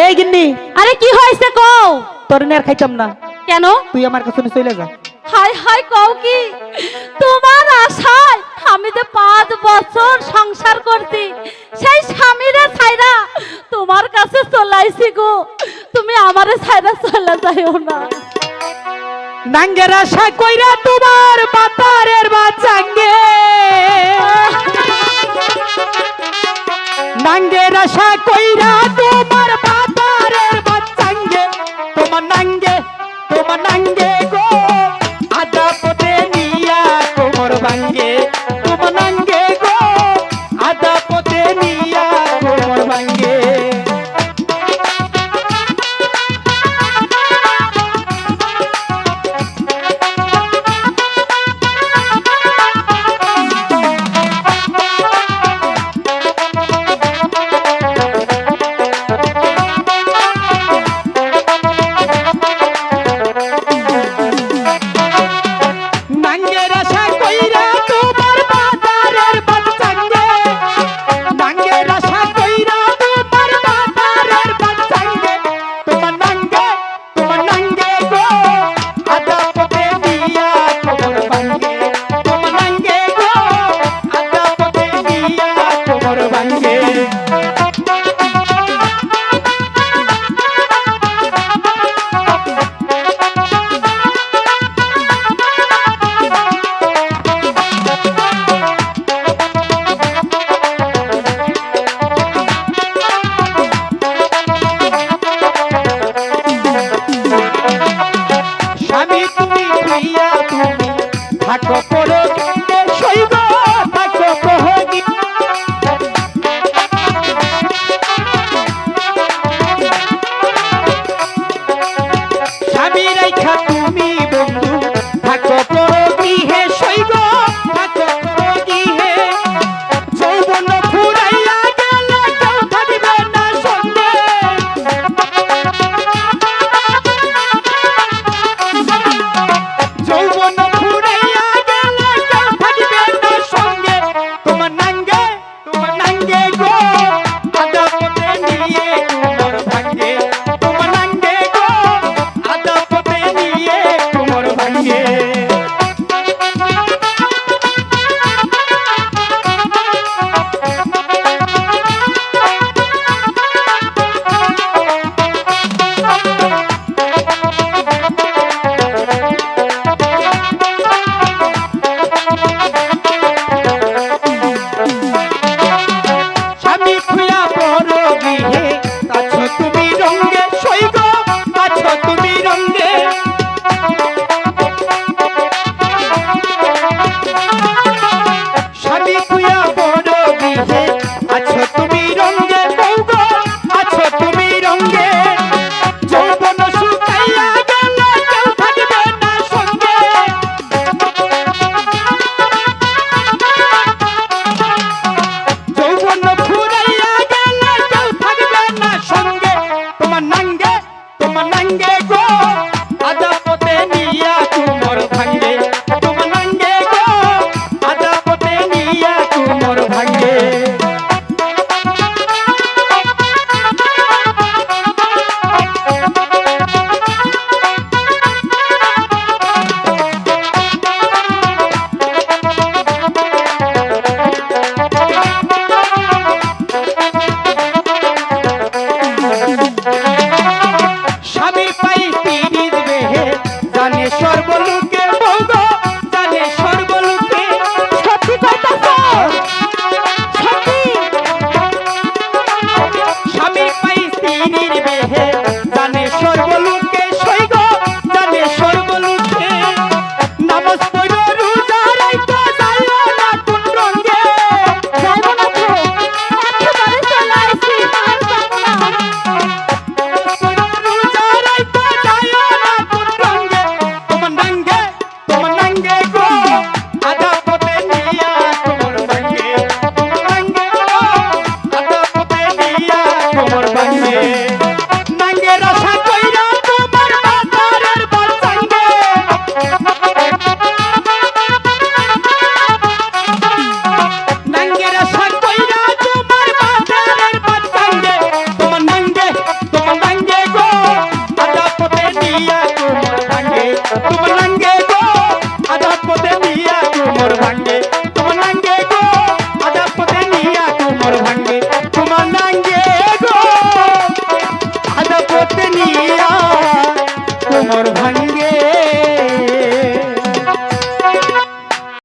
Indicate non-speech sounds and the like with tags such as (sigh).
এই গিন্নি। আরে কি হয়েছে কও? তোর আর খাইতাম না। কেন? তুই আমার কাছে চলে যা। হাই হাই কও কি? তোমার আশায় আমি যে পাঁচ বছর সংসার করছি সেই স্বামীরে ছাইরা তোমার কাছে চলাইছি গো। তুমি আমারে ছাইরা চলে যাইও না। নাঙ্গের আশা কইরা তোমার পাতারের বাচ্চাঙ্গে। (laughs) নাঙ্গের আশা কইরা তোমার থাকো পড়ো mananggego